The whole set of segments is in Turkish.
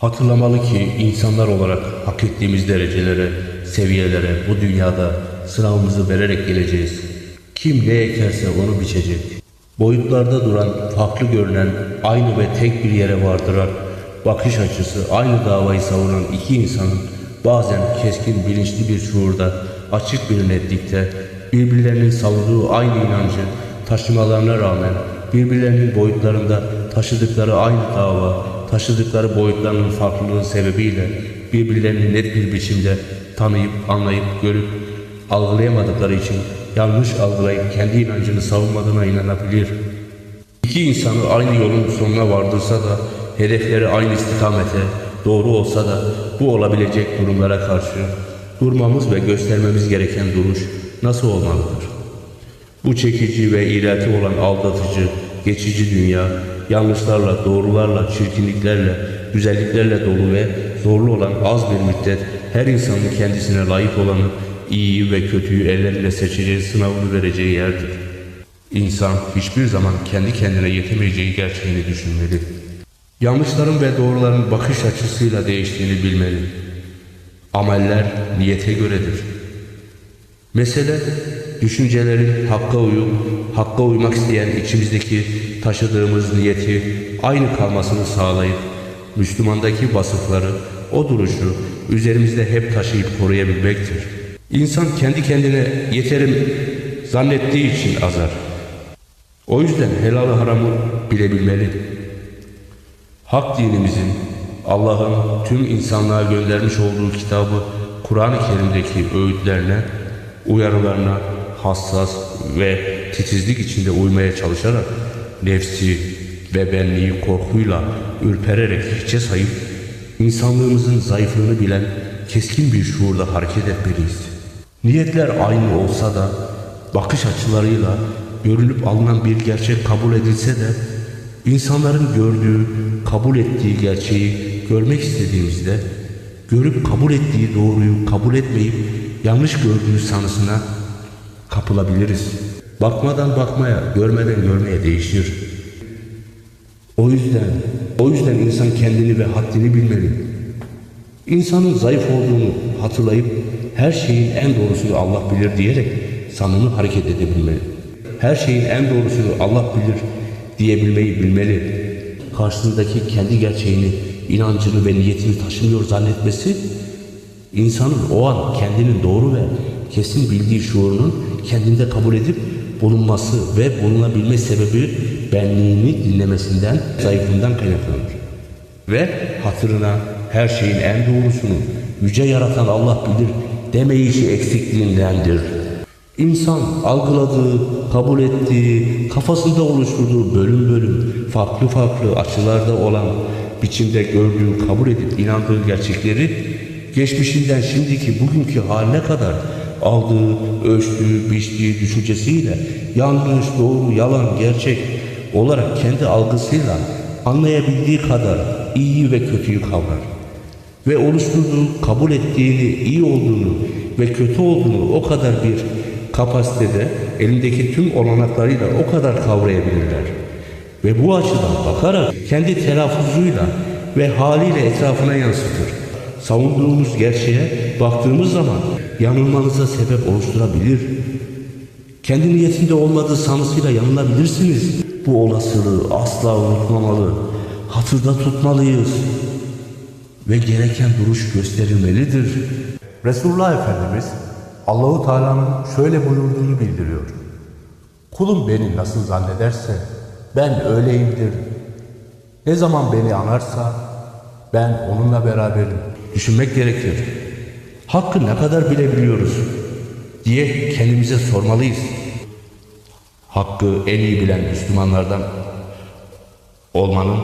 Hatırlamalı ki insanlar olarak hak ettiğimiz derecelere, seviyelere bu dünyada sınavımızı vererek geleceğiz. Kim ne ekerse onu biçecek. Boyutlarda duran, farklı görünen, aynı ve tek bir yere vardıran, bakış açısı aynı davayı savunan iki insanın bazen keskin bilinçli bir şuurda, açık bir netlikte, birbirlerinin savunduğu aynı inancı taşımalarına rağmen birbirlerinin boyutlarında taşıdıkları aynı dava, taşıdıkları boyutlarının farklılığı sebebiyle birbirlerini net bir biçimde tanıyıp, anlayıp, görüp, algılayamadıkları için yanlış algılayıp kendi inancını savunmadığına inanabilir. İki insanı aynı yolun sonuna vardırsa da hedefleri aynı istikamete doğru olsa da bu olabilecek durumlara karşı durmamız ve göstermemiz gereken duruş nasıl olmalıdır? Bu çekici ve iğreti olan aldatıcı, geçici dünya, yanlışlarla, doğrularla, çirkinliklerle, güzelliklerle dolu ve zorlu olan az bir müddet her insanın kendisine layık olanı, iyiyi ve kötüyü elleriyle seçeceği sınavını vereceği yerdir. İnsan hiçbir zaman kendi kendine yetemeyeceği gerçeğini düşünmeli. Yanlışların ve doğruların bakış açısıyla değiştiğini bilmeli. Ameller niyete göredir. Mesele düşüncelerin hakka uyup, hakka uymak isteyen içimizdeki taşıdığımız niyeti aynı kalmasını sağlayıp, Müslümandaki vasıfları, o duruşu üzerimizde hep taşıyıp koruyabilmektir. İnsan kendi kendine yeterim zannettiği için azar. O yüzden helal haramı bilebilmeli. Hak dinimizin, Allah'ın tüm insanlığa göndermiş olduğu kitabı Kur'an-ı Kerim'deki öğütlerine, uyarılarına hassas ve titizlik içinde uymaya çalışarak nefsi ve benliği korkuyla ürpererek hiçe sayıp insanlığımızın zayıflığını bilen keskin bir şuurla hareket etmeliyiz. Niyetler aynı olsa da bakış açılarıyla görünüp alınan bir gerçek kabul edilse de insanların gördüğü, kabul ettiği gerçeği görmek istediğimizde görüp kabul ettiği doğruyu kabul etmeyip yanlış gördüğü sanısına kapılabiliriz. Bakmadan bakmaya, görmeden görmeye değişir. O yüzden, o yüzden insan kendini ve haddini bilmeli. İnsanın zayıf olduğunu hatırlayıp her şeyin en doğrusunu Allah bilir diyerek samimi hareket edebilmeli. Her şeyin en doğrusunu Allah bilir diyebilmeyi bilmeli. Karşısındaki kendi gerçeğini, inancını ve niyetini taşımıyor zannetmesi, insanın o an kendinin doğru ve kesin bildiği şuurunun kendinde kabul edip bulunması ve bulunabilme sebebi benliğini dinlemesinden, zayıflığından kaynaklanır. Ve hatırına her şeyin en doğrusunu yüce yaratan Allah bilir demeyişi eksikliğindendir. İnsan algıladığı, kabul ettiği, kafasında oluşturduğu bölüm bölüm, farklı farklı açılarda olan biçimde gördüğü, kabul edip inandığı gerçekleri geçmişinden şimdiki bugünkü haline kadar aldığı, ölçtüğü, biçtiği düşüncesiyle yanlış, doğru, yalan, gerçek olarak kendi algısıyla anlayabildiği kadar iyi ve kötüyü kavrar. Ve oluşturduğu, kabul ettiğini, iyi olduğunu ve kötü olduğunu o kadar bir kapasitede elindeki tüm olanaklarıyla o kadar kavrayabilirler. Ve bu açıdan bakarak kendi telaffuzuyla ve haliyle etrafına yansıtır. Savunduğumuz gerçeğe baktığımız zaman yanılmanıza sebep oluşturabilir. Kendi niyetinde olmadığı sanısıyla yanılabilirsiniz. Bu olasılığı asla unutmamalı, hatırda tutmalıyız ve gereken duruş gösterilmelidir. Resulullah Efendimiz Allahu Teala'nın şöyle buyurduğunu bildiriyor. Kulum beni nasıl zannederse ben öyleyimdir. Ne zaman beni anarsa ben onunla beraberim. Düşünmek gerekir. Hakkı ne kadar bilebiliyoruz diye kendimize sormalıyız. Hakkı en iyi bilen Müslümanlardan olmanın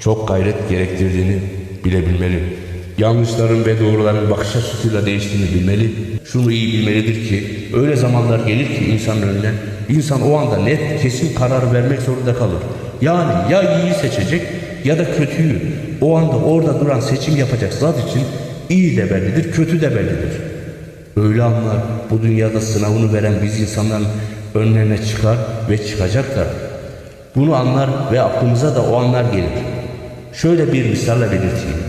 çok gayret gerektirdiğini bilebilmeli. Yanlışların ve doğruların bakış açısıyla değiştiğini bilmeli. Şunu iyi bilmelidir ki öyle zamanlar gelir ki insanın önüne insan o anda net kesin karar vermek zorunda kalır. Yani ya iyiyi seçecek ya da kötüyü. O anda orada duran seçim yapacak zat için iyi de bellidir, kötü de bellidir. Öyle anlar bu dünyada sınavını veren biz insanların önlerine çıkar ve çıkacaklar. Bunu anlar ve aklımıza da o anlar gelir. Şöyle bir misalle belirteyim.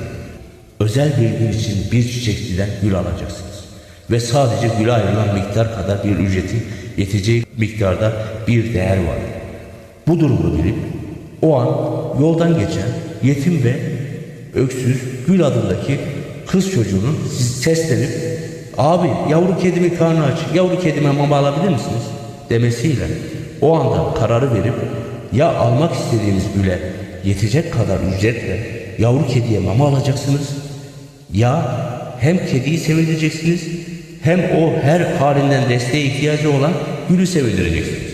Özel bir gün için bir çiçekçiden gül alacaksınız. Ve sadece güle ayrılan miktar kadar bir ücretin yeteceği miktarda bir değer var. Bu durumu bilip o an yoldan geçen yetim ve öksüz Gül adındaki kız çocuğunun seslenip abi yavru kedimin karnı aç, yavru kedime mama alabilir misiniz? demesiyle o anda kararı verip ya almak istediğiniz güle yetecek kadar ücretle yavru kediye mama alacaksınız ya hem kediyi sevindireceksiniz hem o her halinden desteğe ihtiyacı olan gülü sevindireceksiniz.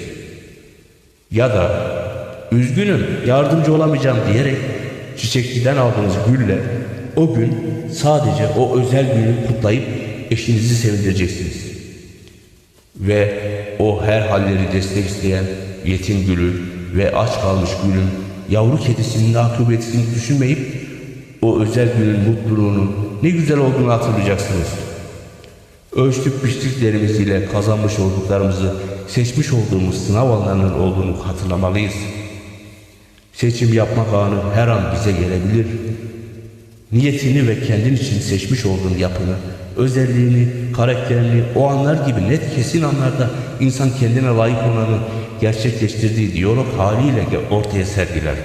Ya da üzgünüm yardımcı olamayacağım diyerek çiçekçiden aldığınız gülle o gün sadece o özel günü kutlayıp eşinizi sevindireceksiniz. Ve o her halleri destek isteyen yetim gülü ve aç kalmış gülün yavru kedisinin akıbetini düşünmeyip o özel günün mutluluğunun ne güzel olduğunu hatırlayacaksınız. Ölçtük biçtiklerimiz ile kazanmış olduklarımızı seçmiş olduğumuz sınav alanlarının olduğunu hatırlamalıyız. Seçim yapmak anı her an bize gelebilir. Niyetini ve kendin için seçmiş olduğun yapını, özelliğini, karakterini o anlar gibi net kesin anlarda insan kendine layık olanı gerçekleştirdiği diyalog haliyle ortaya sergiler.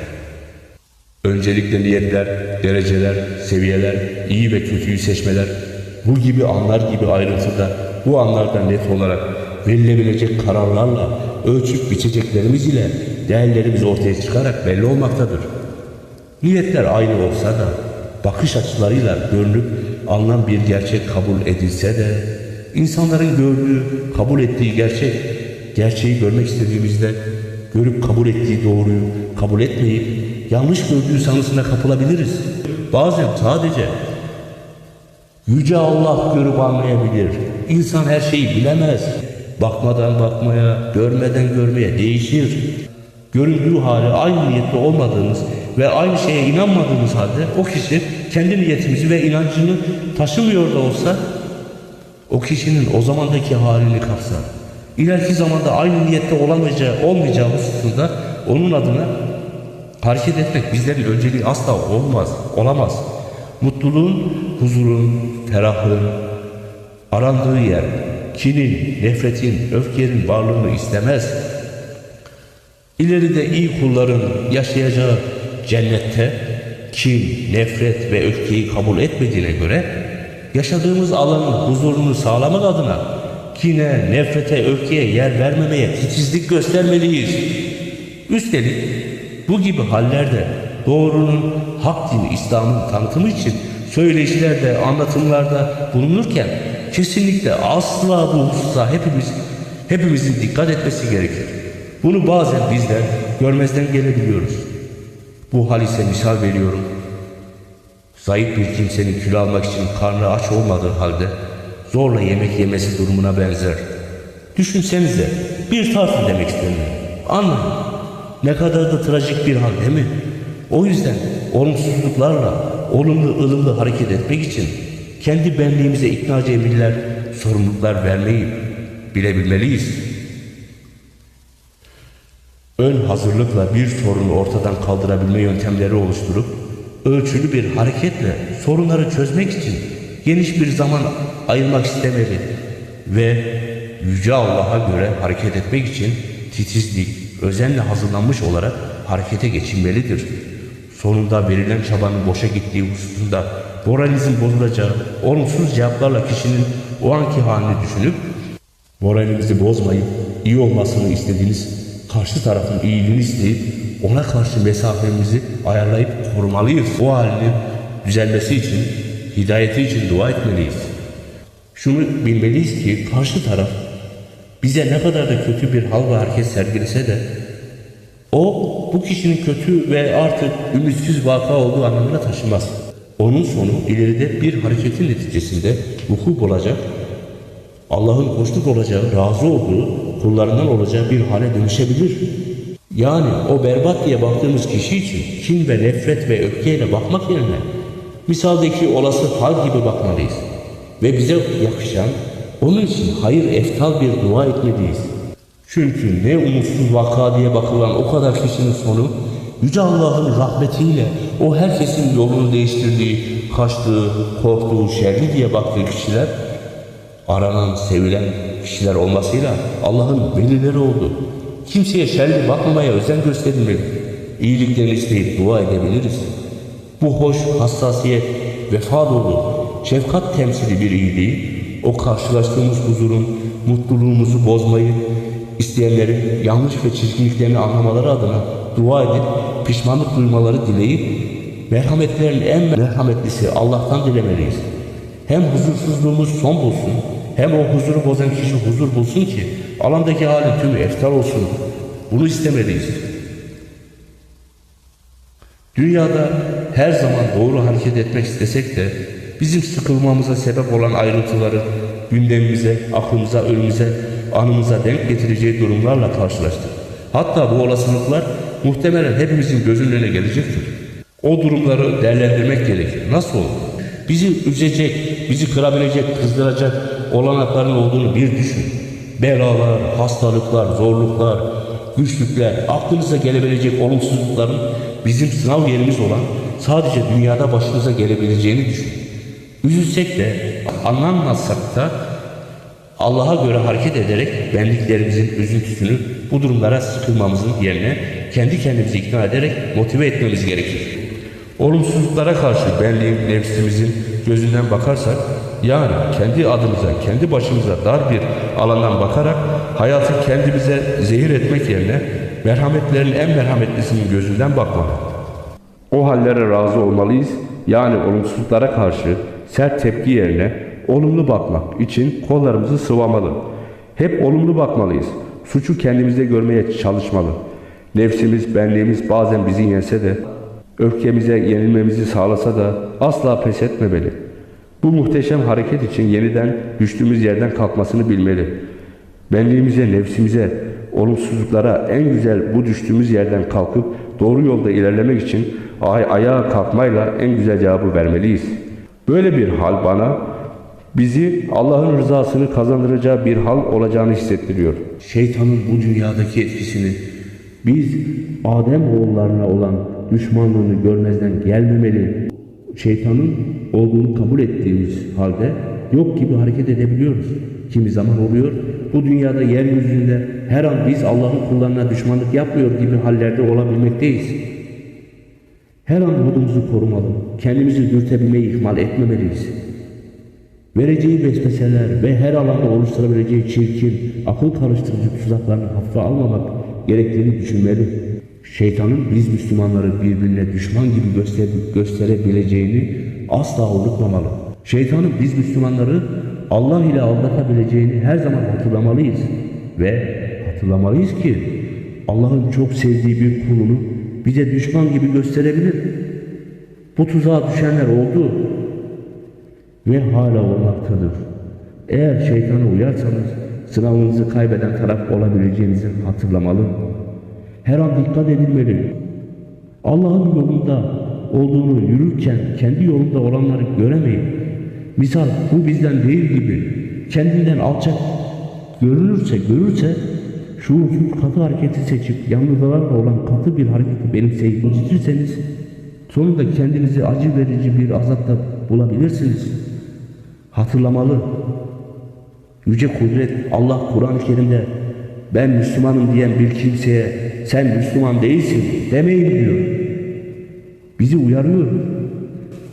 Öncelikle niyetler, dereceler, seviyeler, iyi ve kötüyü seçmeler, bu gibi anlar gibi ayrıntıda, bu anlarda net olarak verilebilecek kararlarla, ölçüp biçeceklerimiz ile değerlerimiz ortaya çıkarak belli olmaktadır. Niyetler aynı olsa da, bakış açılarıyla görünüp alınan bir gerçek kabul edilse de, insanların gördüğü, kabul ettiği gerçek, gerçeği görmek istediğimizde, görüp kabul ettiği doğruyu kabul etmeyip, yanlış gördüğü sanısına kapılabiliriz. Bazen sadece Yüce Allah görüp anlayabilir. İnsan her şeyi bilemez. Bakmadan bakmaya, görmeden görmeye değişir. Göründüğü hali aynı niyetli olmadığımız ve aynı şeye inanmadığımız halde o kişi kendi niyetimizi ve inancını taşımıyor da olsa o kişinin o zamandaki halini kapsar. İleriki zamanda aynı niyette olamayacağı, olmayacağı hususunda onun adına hareket etmek bizlerin önceliği asla olmaz, olamaz. Mutluluğun, huzurun, ferahlığın arandığı yer, kinin, nefretin, öfkenin varlığını istemez. İleride iyi kulların yaşayacağı cennette kin, nefret ve öfkeyi kabul etmediğine göre yaşadığımız alanın huzurunu sağlamak adına kine, nefrete, öfkeye yer vermemeye titizlik göstermeliyiz. Üstelik bu gibi hallerde doğrunun hak dini İslam'ın tanıtımı için söyleşilerde, anlatımlarda bulunurken kesinlikle asla bu hususa hepimiz hepimizin dikkat etmesi gerekir. Bunu bazen bizler görmezden gelebiliyoruz. Bu hal ise misal veriyorum. Zayıf bir kimsenin kilo almak için karnı aç olmadığı halde zorla yemek yemesi durumuna benzer. Düşünsenize bir tartın demek istemiyorum. Anlayın. Ne kadar da trajik bir hal değil mi? O yüzden olumsuzluklarla olumlu ılımlı hareket etmek için kendi benliğimize iknacı emirler, sorumluluklar vermeyi bilebilmeliyiz. Ön hazırlıkla bir sorunu ortadan kaldırabilme yöntemleri oluşturup ölçülü bir hareketle sorunları çözmek için geniş bir zaman ayırmak istemeli ve Yüce Allah'a göre hareket etmek için titizlik, özenle hazırlanmış olarak harekete geçilmelidir. Sonunda verilen çabanın boşa gittiği hususunda moralizm bozulacağı, olumsuz cevaplarla kişinin o anki halini düşünüp moralimizi bozmayıp iyi olmasını istediğiniz karşı tarafın iyiliğini isteyip ona karşı mesafemizi ayarlayıp korumalıyız. O halinin düzelmesi için, hidayeti için dua etmeliyiz. Şunu bilmeliyiz ki karşı taraf bize ne kadar da kötü bir hal ve hareket sergilese de o bu kişinin kötü ve artık ümitsiz vaka olduğu anlamına taşımaz. Onun sonu ileride bir hareketin neticesinde vuku bulacak, Allah'ın hoşnut olacağı, razı olduğu, kullarından olacağı bir hale dönüşebilir. Yani o berbat diye baktığımız kişi için kin ve nefret ve öfkeyle bakmak yerine misaldeki olası hal gibi bakmalıyız. Ve bize yakışan onun için hayır eftal bir dua etmeliyiz. Çünkü ne umutsuz vaka diye bakılan o kadar kişinin sonu Yüce Allah'ın rahmetiyle o herkesin yolunu değiştirdiği, kaçtığı, korktuğu, şerli diye baktığı kişiler aranan, sevilen kişiler olmasıyla Allah'ın velileri oldu. Kimseye şerli bakmamaya özen gösterilmeli. İyiliklerini isteyip dua edebiliriz. Bu hoş, hassasiyet, vefa dolu, şefkat temsili bir iyiliği, o karşılaştığımız huzurun, mutluluğumuzu bozmayı, isteyenlerin yanlış ve çirkinliklerini anlamaları adına dua edip pişmanlık duymaları dileyip merhametlerin en merhametlisi Allah'tan dilemeliyiz. Hem huzursuzluğumuz son bulsun, hem o huzuru bozan kişi huzur bulsun ki alandaki hali tümü eftar olsun. Bunu istemeliyiz. Dünyada her zaman doğru hareket etmek istesek de bizim sıkılmamıza sebep olan ayrıntıları gündemimize, aklımıza, önümüze, anımıza denk getireceği durumlarla karşılaştık. Hatta bu olasılıklar muhtemelen hepimizin gözünün önüne gelecektir. O durumları değerlendirmek gerekir. Nasıl olur? Bizi üzecek, bizi kırabilecek, kızdıracak olanakların olduğunu bir düşün. Belalar, hastalıklar, zorluklar, güçlükler, aklınıza gelebilecek olumsuzlukların bizim sınav yerimiz olan sadece dünyada başımıza gelebileceğini düşün. Üzülsek de, anlamazsak da Allah'a göre hareket ederek benliklerimizin üzüntüsünü bu durumlara sıkılmamızın yerine kendi kendimizi ikna ederek motive etmemiz gerekir. Olumsuzluklara karşı benliğin nefsimizin gözünden bakarsak yani kendi adımıza, kendi başımıza dar bir alandan bakarak hayatı kendimize zehir etmek yerine merhametlerin en merhametlisinin gözünden bakmalı. O hallere razı olmalıyız. Yani olumsuzluklara karşı sert tepki yerine olumlu bakmak için kollarımızı sıvamalı. Hep olumlu bakmalıyız. Suçu kendimizde görmeye çalışmalı. Nefsimiz, benliğimiz bazen bizi yense de, öfkemize yenilmemizi sağlasa da asla pes etmemeli. Bu muhteşem hareket için yeniden düştüğümüz yerden kalkmasını bilmeli. Benliğimize, nefsimize, olumsuzluklara en güzel bu düştüğümüz yerden kalkıp doğru yolda ilerlemek için ay ayağa kalkmayla en güzel cevabı vermeliyiz. Böyle bir hal bana bizi Allah'ın rızasını kazandıracağı bir hal olacağını hissettiriyor. Şeytanın bu dünyadaki etkisini biz Adem oğullarına olan düşmanlığını görmezden gelmemeli. Şeytanın olduğunu kabul ettiğimiz halde yok gibi hareket edebiliyoruz. Kimi zaman oluyor. Bu dünyada yeryüzünde her an biz Allah'ın kullarına düşmanlık yapmıyor gibi hallerde olabilmekteyiz. Her an modumuzu korumalı. Kendimizi dürtebilmeyi ihmal etmemeliyiz. Vereceği vesveseler ve her alanda oluşturabileceği çirkin, akıl karıştırıcı tuzaklarını hafife almamak gerektiğini düşünmeli. Şeytanın biz Müslümanları birbirine düşman gibi göster gösterebileceğini asla unutmamalı. Şeytanın biz Müslümanları Allah ile aldatabileceğini her zaman hatırlamalıyız. Ve hatırlamalıyız ki Allah'ın çok sevdiği bir kulunu bize düşman gibi gösterebilir. Bu tuzağa düşenler oldu ve hala olmaktadır. Eğer şeytana uyarsanız sınavınızı kaybeden taraf olabileceğinizi hatırlamalı. Her an dikkat edilmeli. Allah'ın yolunda olduğunu yürürken kendi yolunda olanları göremeyin. Misal bu bizden değil gibi kendinden alçak görünürse görürse şuursuz katı hareketi seçip yalnızlarla olan katı bir hareketi benimseyip incitirseniz sonunda kendinizi acı verici bir azapta bulabilirsiniz. Hatırlamalı. Yüce Kudret Allah Kur'an-ı Kerim'de ben Müslümanım diyen bir kimseye sen Müslüman değilsin demeyin diyor. Bizi uyarıyor.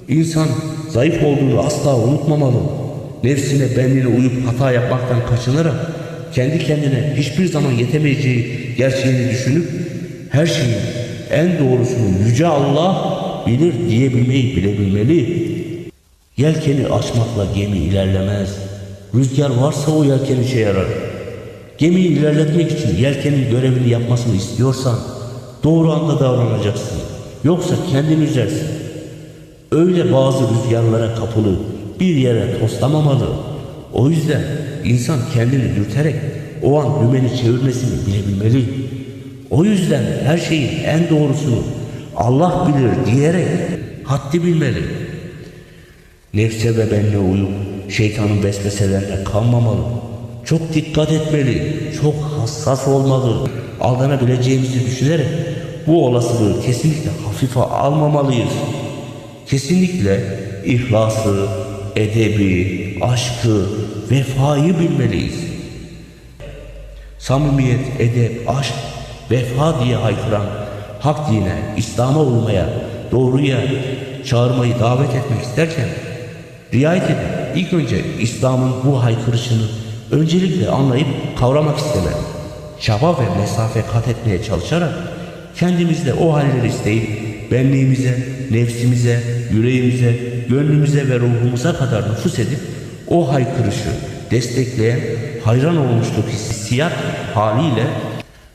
İnsan zayıf olduğunu asla unutmamalı. Nefsine benliğine uyup hata yapmaktan kaçınarak kendi kendine hiçbir zaman yetemeyeceği gerçeğini düşünüp her şeyin en doğrusunu Yüce Allah bilir diyebilmeyi bilebilmeli. Yelkeni açmakla gemi ilerlemez. Rüzgar varsa o yelken işe yarar. Gemiyi ilerletmek için yelkenin görevini yapmasını istiyorsan doğru anda davranacaksın. Yoksa kendini üzersin. Öyle bazı rüzgarlara kapılı bir yere toslamamalı. O yüzden insan kendini dürterek o an dümeni çevirmesini bilebilmeli. O yüzden her şeyin en doğrusunu Allah bilir diyerek haddi bilmeli. Nefse ve benle uyup şeytanın vesveselerine kanmamalı. Çok dikkat etmeli, çok hassas olmalı. Aldanabileceğimizi düşünerek bu olasılığı kesinlikle hafife almamalıyız. Kesinlikle ihlası, edebi, aşkı, vefayı bilmeliyiz. Samimiyet, edep, aşk, vefa diye haykıran hak dine, İslam'a uymaya, doğruya çağırmayı davet etmek isterken riayet edin. İlk önce İslam'ın bu haykırışını öncelikle anlayıp kavramak istemeli. Çaba ve mesafe kat etmeye çalışarak kendimizde o halleri isteyip benliğimize, nefsimize, yüreğimize, gönlümüze ve ruhumuza kadar nüfus edip o haykırışı destekleyen hayran olmuşluk hissiyat haliyle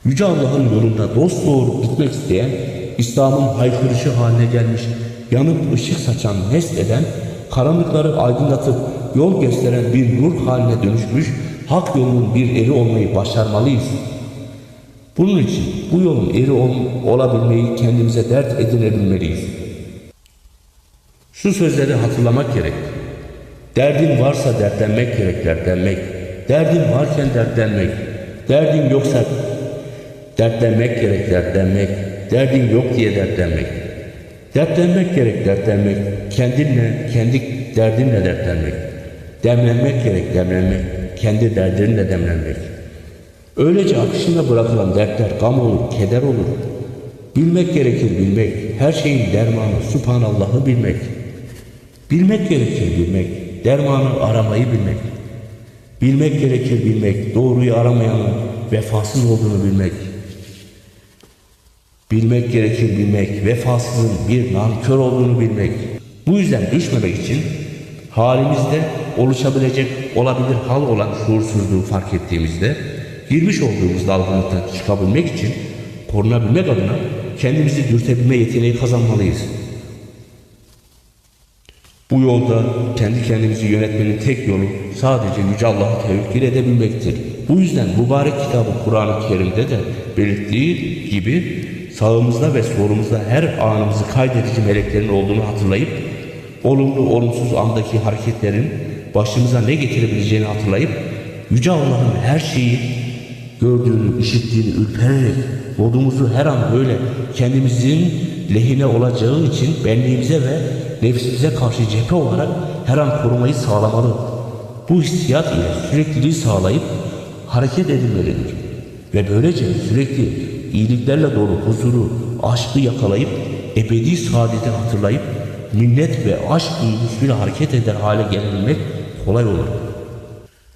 Yüce Allah'ın yolunda dost doğru gitmek isteyen, İslam'ın haykırışı haline gelmiş, yanıp ışık saçan, nesleden, karanlıkları aydınlatıp yol gösteren bir nur haline dönüşmüş, hak yolunun bir eri olmayı başarmalıyız. Bunun için bu yolun eri ol- olabilmeyi kendimize dert edinebilmeliyiz. Şu sözleri hatırlamak gerek. Derdin varsa dertlenmek gerek dertlenmek. Derdin varken dertlenmek. Derdin yoksa dertlenmek gerek dertlenmek. Derdin yok diye dertlenmek. Dertlenmek gerek dertlenmek. Kendinle, kendi derdinle dertlenmek. Demlenmek gerek demlenmek. Kendi derdinle demlenmek. Öylece akışına bırakılan dertler gam olur, keder olur. Bilmek gerekir bilmek. Her şeyin dermanı Subhanallah'ı bilmek. Bilmek gerekir bilmek. Dermanı aramayı bilmek. Bilmek gerekir bilmek. Doğruyu aramayanın vefasız olduğunu bilmek. Bilmek gerekir bilmek. Vefasızın bir nankör olduğunu bilmek. Bu yüzden düşmemek için halimizde oluşabilecek olabilir hal olan şuursuzluğu fark ettiğimizde girmiş olduğumuz dalgınlıktan çıkabilmek için korunabilmek adına kendimizi dürtebilme yeteneği kazanmalıyız. Bu yolda kendi kendimizi yönetmenin tek yolu sadece Yüce Allah'a tevekkül edebilmektir. Bu yüzden mübarek kitabı Kur'an-ı Kerim'de de belirttiği gibi sağımızda ve solumuzda her anımızı kaydedici meleklerin olduğunu hatırlayıp olumlu olumsuz andaki hareketlerin başımıza ne getirebileceğini hatırlayıp Yüce Allah'ın her şeyi gördüğünü, işittiğini ürpererek modumuzu her an böyle kendimizin lehine olacağı için benliğimize ve nefsimize karşı cephe olarak her an korumayı sağlamalı. Bu hissiyat ile sürekliliği sağlayıp hareket edilmelidir. Ve böylece sürekli iyiliklerle dolu huzuru, aşkı yakalayıp ebedi saadeti hatırlayıp minnet ve aşk duygusuyla hareket eder hale gelebilmek kolay olur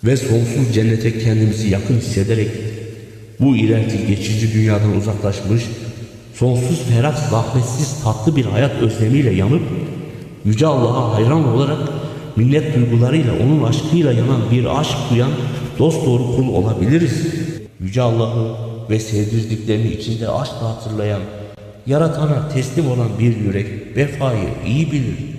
ve sonsuz cennete kendimizi yakın hissederek bu ileriki geçici dünyadan uzaklaşmış, sonsuz ferah, zahmetsiz, tatlı bir hayat özlemiyle yanıp, Yüce Allah'a hayran olarak minnet duygularıyla, onun aşkıyla yanan bir aşk duyan dost doğru kul olabiliriz. Yüce Allah'ı ve sevdirdiklerini içinde aşkla hatırlayan, yaratana teslim olan bir yürek vefayı iyi bilir.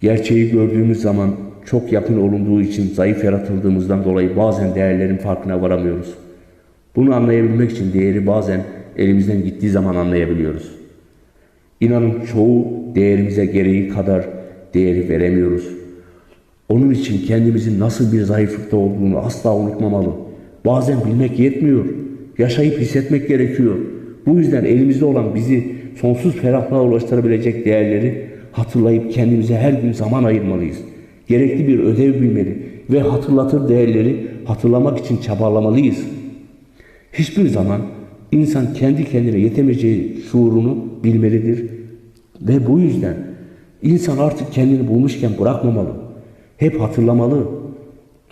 Gerçeği gördüğümüz zaman çok yakın olunduğu için zayıf yaratıldığımızdan dolayı bazen değerlerin farkına varamıyoruz. Bunu anlayabilmek için değeri bazen elimizden gittiği zaman anlayabiliyoruz. İnanın çoğu değerimize gereği kadar değeri veremiyoruz. Onun için kendimizin nasıl bir zayıflıkta olduğunu asla unutmamalı. Bazen bilmek yetmiyor. Yaşayıp hissetmek gerekiyor. Bu yüzden elimizde olan bizi sonsuz ferahlığa ulaştırabilecek değerleri hatırlayıp kendimize her gün zaman ayırmalıyız. Gerekli bir ödev bilmeli ve hatırlatır değerleri hatırlamak için çabalamalıyız. Hiçbir zaman insan kendi kendine yetemeyeceği şuurunu bilmelidir ve bu yüzden insan artık kendini bulmuşken bırakmamalı. Hep hatırlamalı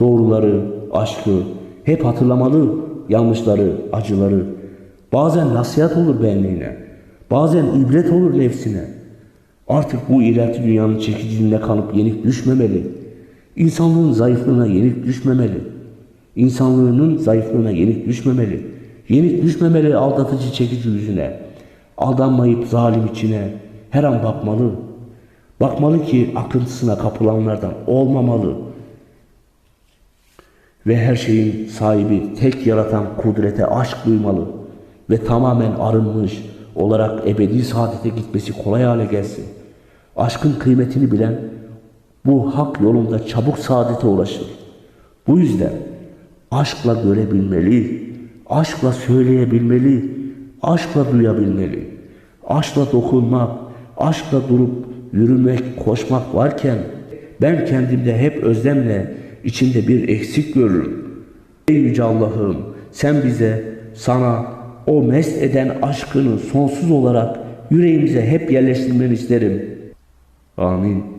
doğruları, aşkı, hep hatırlamalı yanlışları, acıları. Bazen nasihat olur benliğine, bazen ibret olur nefsine. Artık bu ileriki dünyanın çekiciliğine kanıp yenik düşmemeli. İnsanlığın zayıflığına yenik düşmemeli. İnsanlığının zayıflığına yenik düşmemeli. Yenik düşmemeli aldatıcı çekici yüzüne. Aldanmayıp zalim içine her an bakmalı. Bakmalı ki akıntısına kapılanlardan olmamalı. Ve her şeyin sahibi tek yaratan kudrete aşk duymalı. Ve tamamen arınmış olarak ebedi saadete gitmesi kolay hale gelsin. Aşkın kıymetini bilen bu hak yolunda çabuk saadete ulaşır. Bu yüzden aşkla görebilmeli, aşkla söyleyebilmeli, aşkla duyabilmeli. Aşkla dokunmak, aşkla durup yürümek, koşmak varken ben kendimde hep özlemle içimde bir eksik görürüm. Ey Yüce Allah'ım sen bize sana o mest eden aşkını sonsuz olarak yüreğimize hep yerleştirmeni isterim. Amin.